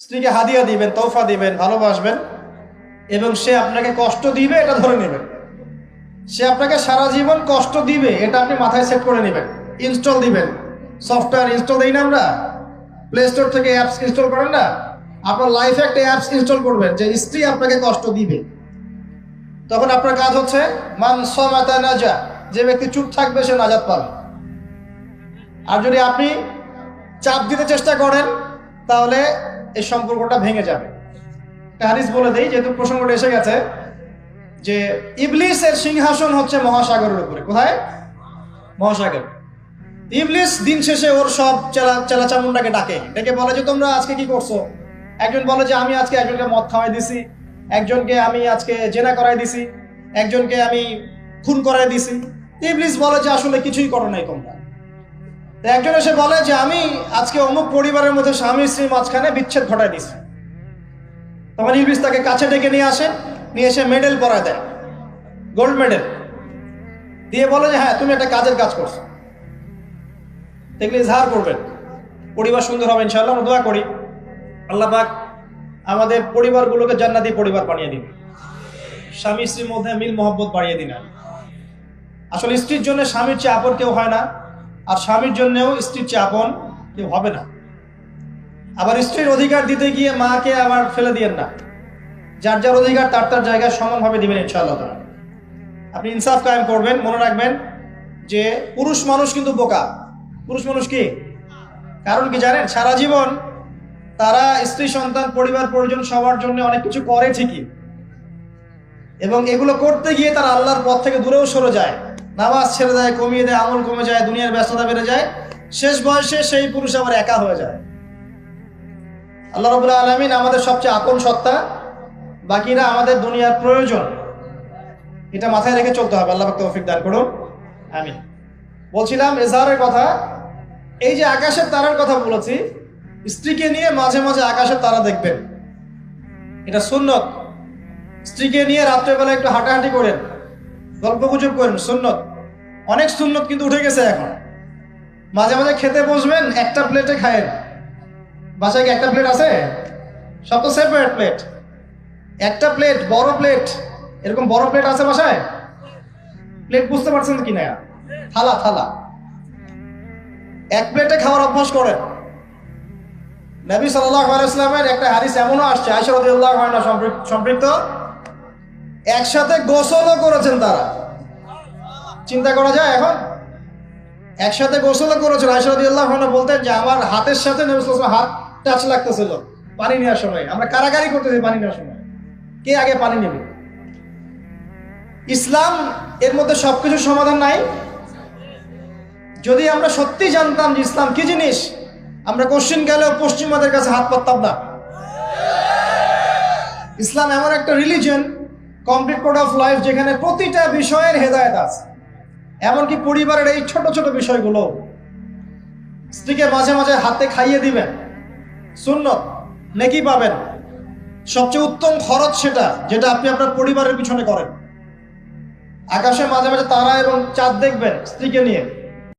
স্ত্রীকে হাদিয়া দিবেন তৌফা দিবেন, ভালোবাসবেন এবং সে আপনাকে কষ্ট দিবে, এটা ধরে নেবেন। সে আপনাকে সারা জীবন কষ্ট দিবে, এটা আপনি মাথায় সেট করে নেবেন। ইনস্টল দিবেন। সফটওয়্যার ইনস্টল দিই না আমরা? প্লে স্টোর থেকে অ্যাপস ইনস্টল করেন না? আপনার লাইফে একটা অ্যাপস ইনস্টল করবেন, যে স্ত্রী আপনাকে কষ্ট দিবে। তখন আপনার কাজ হচ্ছে, মান সমাতা নাজা, যে ব্যক্তি চুপ থাকবে, সে নাজাত পাবে। আর যদি আপনি চাপ দিতে চেষ্টা করেন, তাহলে এই সম্পর্কটা ভেঙে যাবে। হাদিস বলে দেই, যেহেতু প্রসঙ্গটা এসে গেছে যে ইবলিসের সিংহাসন হচ্ছে মহাসাগরের উপরে। কোথায়? মহাসাগর। ইবলিস দিন শেষে ওর সব চেলা চেলা চামুন্ডাকে ডাকে। ডেকে বলে যে, তোমরা আজকে কি করছ? একজন বলে যে, আমি আজকে একজনকে মদ খাওয়াই দিছি, একজনকে আমি আজকে জেনা করাই দিছি, একজনকে আমি খুন করাই দিছি। ইবলিস বলে যে, আসলে কিছুই করো নাই তোমরা। একজন এসে বলে যে, আমি আজকে অমুক পরিবারের মধ্যে স্বামী স্ত্রী মাঝখানে বিচ্ছেদ ঘটাই দিছি তখন ইবলিস তাকে কাছে ডেকে নিয়ে আসে, নিয়ে এসে মেডেল পরায় দেয়, গোল্ড মেডেল। দিয়ে বলে যে হ্যাঁ তুমি একটা কাজের কাজ করছ। দেখলে ইজহার করবেন পরিবার সুন্দর হবে ইনশাআল্লাহ, আমরা দোয়া করি। আল্লাহ পাক আমাদের পরিবারগুলোকে জান্নাতি পরিবার বানিয়ে দিন। স্বামী স্ত্রীর মধ্যে মিল মহব্বত বাড়িয়ে দিন। আসলে স্ত্রীর জন্য স্বামীর চেয়ে আপন কেউ হয় না। আর স্বামীর জন্যও স্ত্রীর চেয়ে আপন কেউ হবে না। আবার স্ত্রীর অধিকার দিতে গিয়ে মাকে আবার ফেলে দিয়েন না। যার যার অধিকার, তার তার জায়গায় সমানভাবে দিবেন ইনশাআল্লাহ তাআলা। আপনি ইনসাফ কায়েম করবেন, মনে রাখবেন যে পুরুষ মানুষ কিন্তু বোকা। পুরুষ মানুষ কি? কারণ কি জানেন? সারা জীবন তারা স্ত্রী, সন্তান, পরিবার পরিজন সবার জন্য অনেক কিছু করে ঠিকই। এবং এগুলো করতে গিয়ে তারা আল্লাহর পথ থেকে দূরেও সরে যায়। নামাজ ছেড়ে দেয়, কমিয়ে দেয়, আমল কমে যায়, দুনিয়ার ব্যস্ততা বেড়ে যায়। শেষ বয়সে সেই পুরুষ আবার একা হয়ে যায়। আল্লাহ রবুল্লাহ আলমিন আমাদের সবচেয়ে আপন সত্তা, বাকিরা আমাদের দুনিয়ার প্রয়োজন। এটা মাথায় রেখে চলতে হবে, আল্লাহ তৌফিক দান করুন। আমি বলছিলাম, এজাহারের কথা, এই যে আকাশের তারার কথা বলেছি, স্ত্রীকে নিয়ে মাঝে মাঝে আকাশের তারা দেখবেন। এটা সুন্নত। স্ত্রীকে নিয়ে রাত্রেবেলা একটু হাঁটাহাঁটি করেন। গল্প গুজব করেন, সুন্নত। অনেক সুন্নত কিন্তু উঠে গেছে এখন। মাঝে মাঝে খেতে বসবেন, একটা প্লেটে খায়েন। বাসায় কি একটা প্লেট আছে? সব তো সেপারেট প্লেট একটা প্লেট বড় প্লেট এরকম বড় প্লেট আছে বাসায়? প্লেট বুঝতে পারছেন কি না? থালা থালা। এক প্লেটে খাওয়ার অভ্যাস করেন। নবী সাল্লামের একটা হাদিস এমনও আসছে আয়সরদুল্লাহ সম্পৃক্ত। একসাথে গোসলও করেছেন তারা। চিন্তা করা যায় এখন? একসাথে গোসলও করেছেন। আয়সরদুল্লাহ বলতেন যে, আমার হাতের সাথে হাত টাচ লাগতেছিল। পানি নেওয়ার সময়। আমরা কারাগারি করতেছি পানি নেওয়ার সময়। কে আগে পানি নেবে? ইসলাম এর মধ্যে সবকিছু সমাধান নাই। যদি আমরা সত্যি জানতাম যে ইসলাম কি জিনিস, আমরা কোশ্চিন গেলেও পশ্চিমাদের কাছে হাত পাততাম না। ইসলাম এমন একটা religion complete code of life যেখানে প্রতিটা বিষয়ের হেদায়ত আছে। এমনকি পরিবারের এই ছোট ছোট বিষয়গুলো স্ত্রীকে মাঝে মাঝে হাতে খাইয়ে দিবেন। সুন্নত, নেকি পাবেন। সবচেয়ে উত্তম খরচ সেটা, যেটা আপনি আপনার পরিবারের পিছনে করেন। আকাশে মাঝে মাঝে তারা এবং চাঁদ দেখবেন স্ত্রীকে নিয়ে।